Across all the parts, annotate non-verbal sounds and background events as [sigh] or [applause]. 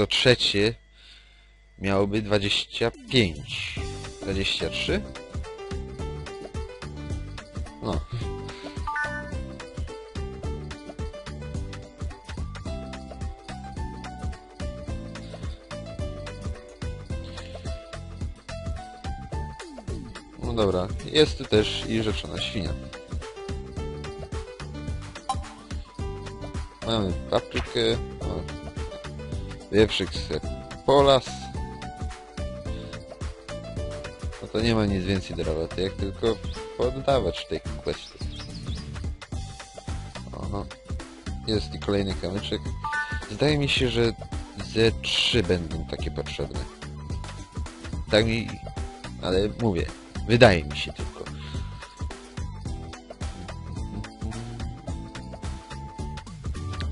to trzecie miałoby 25. 23? No. No dobra, jest tu też i rzeczona świnia. Mamy paprykę, wieprzyk z polas. No to nie ma nic więcej do roboty, jak tylko poddawać tej kwestii. Oho. Jest i kolejny kamyczek. Zdaje mi się, że ze trzy będą takie potrzebne. Tak mi... Ale mówię, wydaje mi się tylko.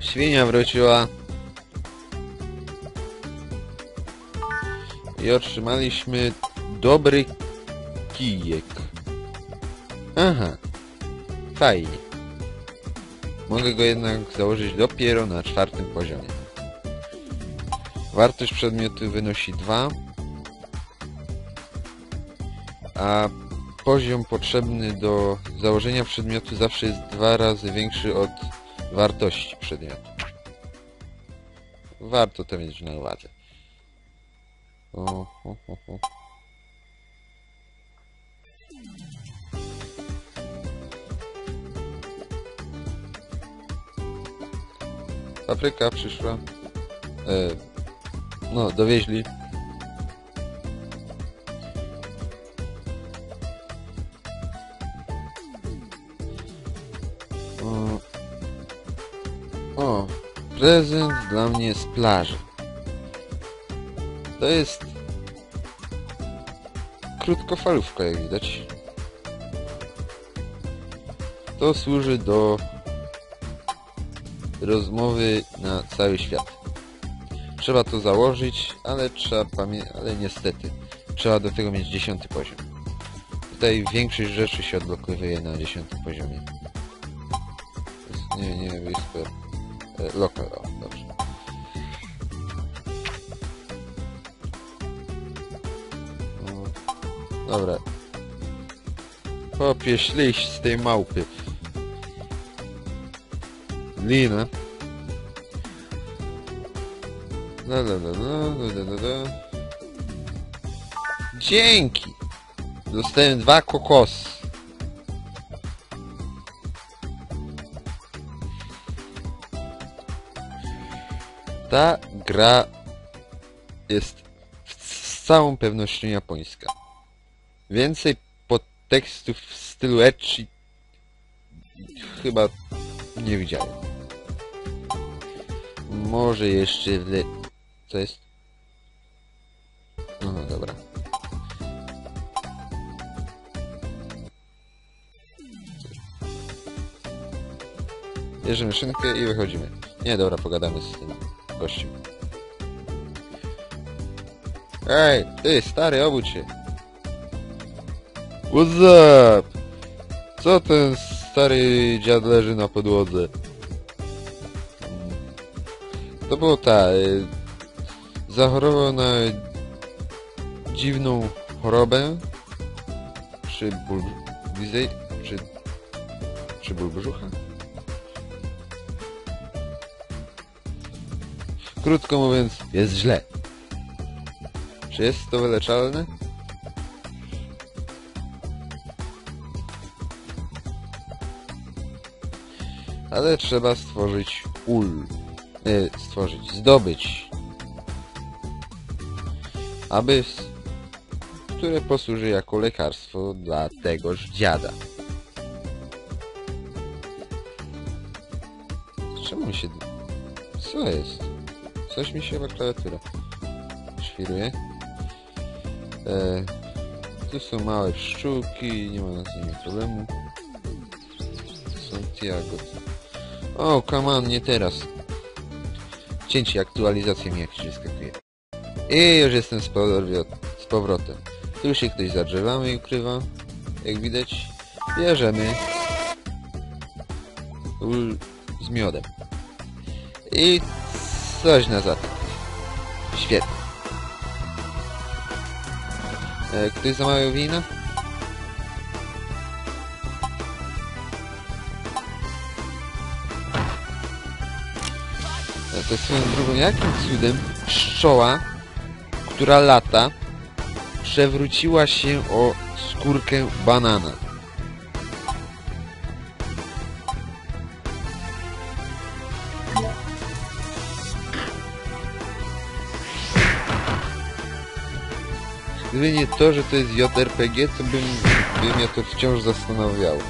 Świnia wróciła. I otrzymaliśmy dobry kijek. Aha. Fajnie. Mogę go jednak założyć dopiero na czwartym poziomie. Wartość przedmiotu wynosi 2. A poziom potrzebny do założenia przedmiotu zawsze jest dwa razy większy od wartości przedmiotu. Warto to mieć na uwadze. O, ho, ho, ho. Papryka przyszła. E, no, dowieźli. O, o, prezent dla mnie z plaży. To jest krótkofalówka, jak widać. To służy do rozmowy na cały świat. Trzeba to założyć, ale trzeba pamiętać, ale niestety trzeba do tego mieć dziesiąty poziom. Tutaj większość rzeczy się odblokowuje na dziesiątym poziomie. To jest, nie, nie, whisper. E, local, o, dobrze. Dobra. Popiesz liść z tej małpy. Lina. La la la la la la la. Dzięki! Dostałem dwa kokosy. Ta gra jest z całą pewnością japońska. Więcej podtekstów w stylu ecchi chyba nie widziałem. Może jeszcze w le... Co jest? No, no dobra. Bierzemy szynkę i wychodzimy. Nie, dobra, pogadamy z tym gościem. Ej, ty, stary, obudź się. What's up? Co ten stary dziad leży na podłodze? To było ta... y, Zachorował na dziwną chorobę. Czy ból... Czy... Czy ból brzucha? Krótko mówiąc, jest źle. Czy jest to wyleczalne? Ale trzeba stworzyć ul. E, stworzyć, zdobyć. Aby... Które posłuży jako lekarstwo dla tegoż dziada. Czemu mi się... Co jest? Coś mi się chyba klawiatura świruje. E, tu są małe pszczółki, nie ma z nimi problemu. Są O, come on, nie teraz. Cięcie, aktualizacja mi jakiś wyskakuje. I już jestem z powrotem. Tu się ktoś za drzewami ukrywa. Jak widać, bierzemy ul z miodem. I coś na zatek. Świetnie. E, ktoś zamawiał wina? To swoją drogą, jakim cudem pszczoła, która lata, przewróciła się o skórkę banana? Gdyby nie to, że to jest JRPG, to bym, by mnie to wciąż zastanawiało.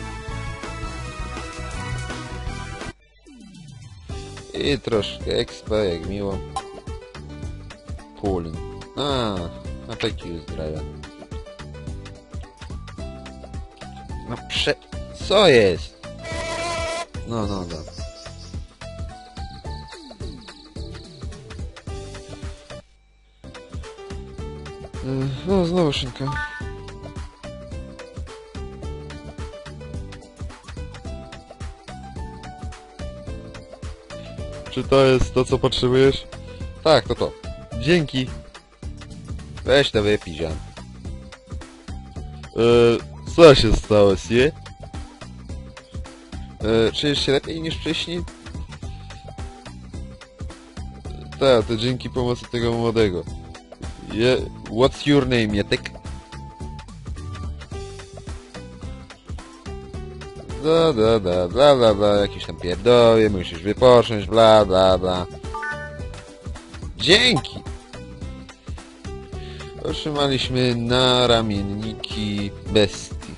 I troszkę expa, jak miło. Pulin. A, a taki uzdrawia. No prze... Co jest? No, no, no. Y, No, znowu szynka. Czy to jest to, co potrzebujesz? Tak, to to. Dzięki. Weź to wypij. Eee, co się stało, sie? Eee, czujesz się lepiej niż wcześniej? Tak, to dzięki pomocy tego młodego. Je, what's your name, Jetek? Da, da, bla, bla, bla, jakieś tam pierdoły, musisz wypocząć, bla, bla, bla. Dzięki! Otrzymaliśmy naramienniki bestii.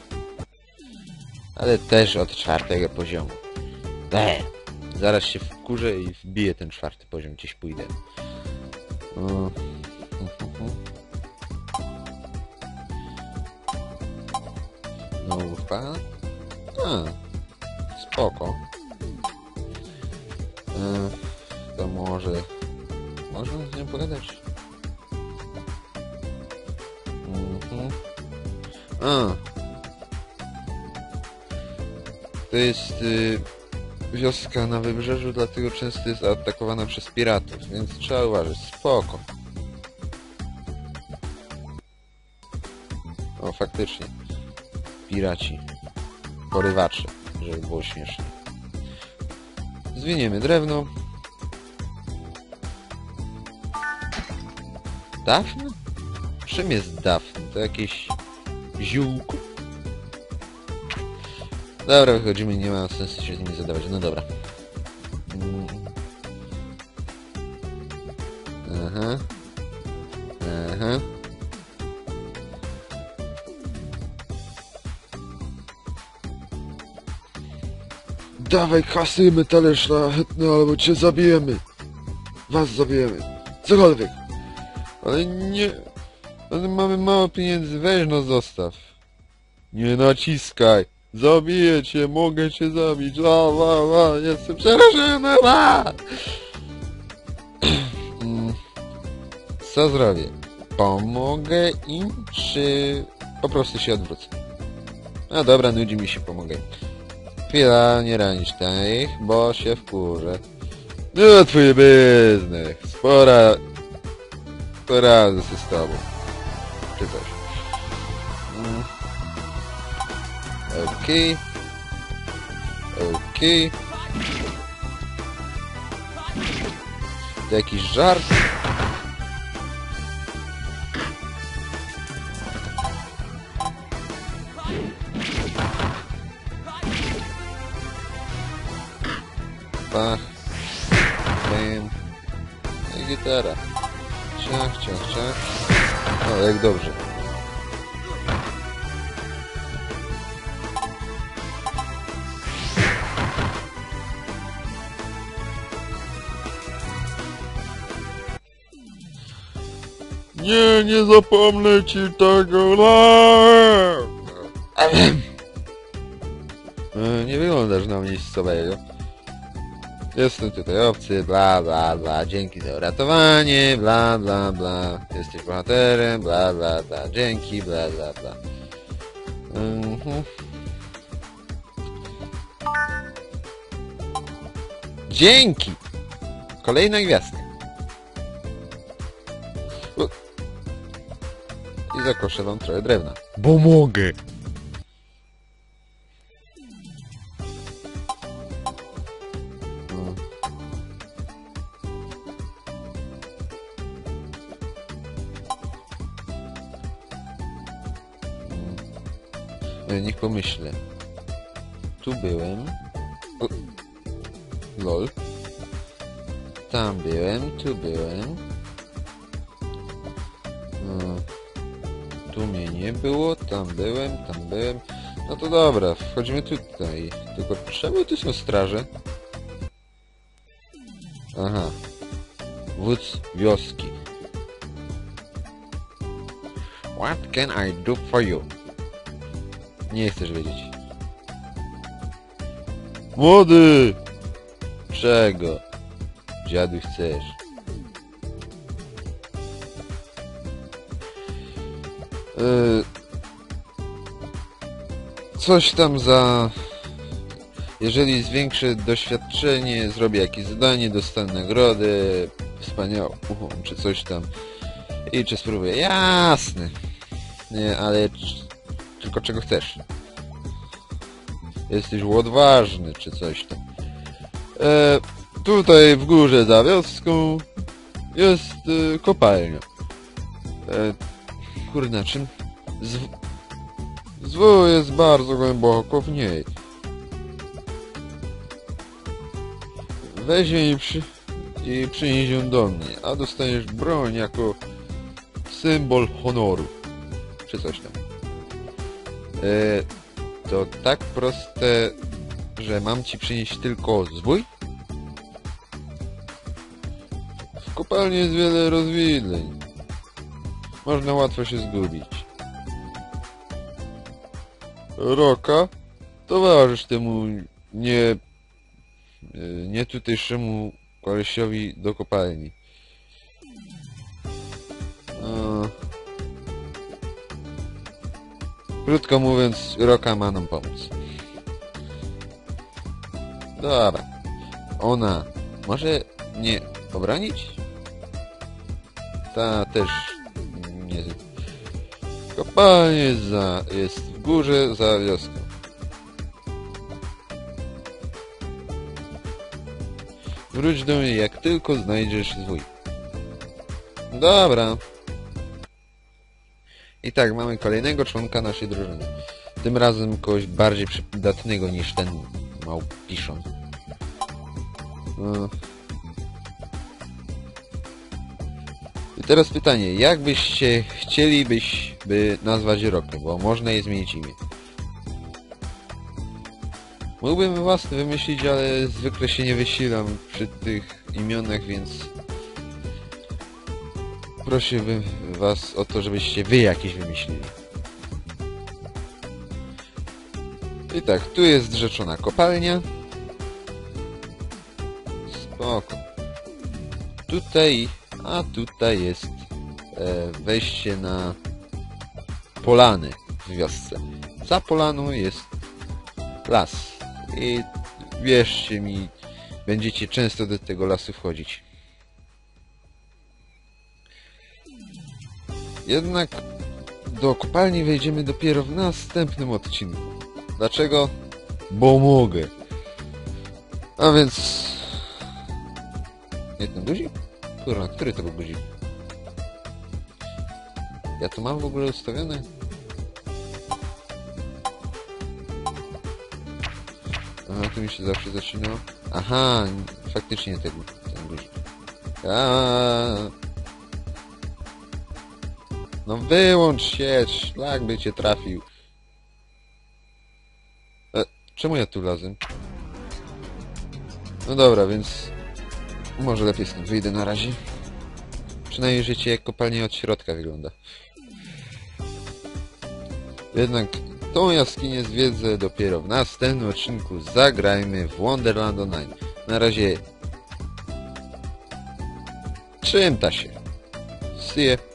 Ale też od czwartego poziomu. Be. Zaraz się wkurzę i wbiję ten czwarty poziom, gdzieś pójdę. O. Nówka. A, spoko. E, to może... Można z nią pogadać? Mhm. A. To jest y, wioska na wybrzeżu, dlatego często jest atakowana przez piratów, więc trzeba uważać. Spoko. O, faktycznie. Piraci. Porywacze, żeby było śmiesznie. Zwiniemy drewno. Dafn? Czym jest dafn? To jakieś ziółko? Dobra, wychodzimy, nie ma sensu się z nimi zadawać. No dobra. Dawaj kasy metale szlachetne, albo cię zabijemy. Was zabijemy. Cokolwiek. Ale nie... Ale mamy mało pieniędzy, weź no zostaw. Nie naciskaj. Zabiję cię, mogę cię zabić. La, la, la, jestem przerażony. La. [clears throat] Co zrobię? Pomogę im, czy po prostu się odwrócę? No dobra, nudzi mi się, pomogę im. Chwila, nie ranić ich, bo się wkurzę. No, twój biznes. Spora... Poradzę się z. Czy coś. Mm. Okej. Okej. Jakiś żart? Pach. Bam. I gitara. Ciach, ciach, ciach. O, jak dobrze. Nie, nie zapomnę ci tego. E, Nie wyglądasz na miejscowego. Jestem tutaj obcy, bla bla bla, dzięki za uratowanie, bla bla bla, jesteś bohaterem, bla bla bla, dzięki, bla bla bla. Mhm. Dzięki! Kolejna gwiazdka. i zakoszę wam trochę drewna. Bo mogę. Niech pomyślę. Tu byłem. O. Lol. Tam byłem, tu byłem. No. Tu mnie nie było, tam byłem, tam byłem. No to dobra, wchodzimy tutaj. Tylko czemu tu są straże? Aha. Wódz wioski. What can I do for you? Nie chcesz wiedzieć. Młody! Czego? Dziadu chcesz? Yy, coś tam za... Jeżeli zwiększę doświadczenie, zrobię jakieś zadanie, dostanę nagrodę, wspaniałą, czy coś tam. I czy spróbuję? Jasne. Nie, ale... Tylko czego chcesz? Jesteś odważny, czy coś tam. E, tutaj w górze za wioską jest e, kopalnia. E, kurna, czym... Zw... Jest bardzo głęboko w niej. Weź ją i, przy... i przynieś ją do mnie, a dostaniesz broń jako symbol honoru. Czy coś tam. E, to tak proste, że mam ci przynieść tylko zwój? W kopalni jest wiele rozwidleń. Można łatwo się zgubić. Roka, towarzysz temu nie... y, nie tutejszemu kolesiowi do kopalni. Krótko mówiąc, Roka ma nam pomóc. Dobra. Ona może mnie obronić? Ta też nie... Kopalnia jest, za, jest w górze za wioską. Wróć do mnie jak tylko znajdziesz zwój. Dobra. I tak, mamy kolejnego członka naszej drużyny. Tym razem kogoś bardziej przydatnego niż ten małpiszon. I teraz pytanie, jak byście chcielibyś by nazwać Rokę, bo można jej zmienić imię. Mógłbym własne wymyślić, ale zwykle się nie wysilam przy tych imionach, więc prosiłbym was o to, żebyście wy jakieś wymyślili. I tak, tu jest rzeczona kopalnia. Spoko. Tutaj, a tutaj jest e, wejście na polany w wiosce. Za polaną jest las. I wierzcie mi, będziecie często do tego lasu wchodzić. Jednak do kopalni wejdziemy dopiero w następnym odcinku. Dlaczego? Bo mogę. A więc... Nie ten guzik? Kurwa, który to był guzik? Ja to mam w ogóle ustawione? Aha, tu mi się zawsze zacinało. Aha, faktycznie ten, ten guzik. A. No wyłącz się, szlak by cię trafił. E, czemu ja tu lazem? No dobra, więc może lepiej stąd wyjdę na razie. Przynajmniej życie jak kopalnia od środka wygląda. Jednak tą jaskinię zwiedzę dopiero w następnym odcinku. Zagrajmy w Wonderland Online. Na razie... Czym ta się? See ya.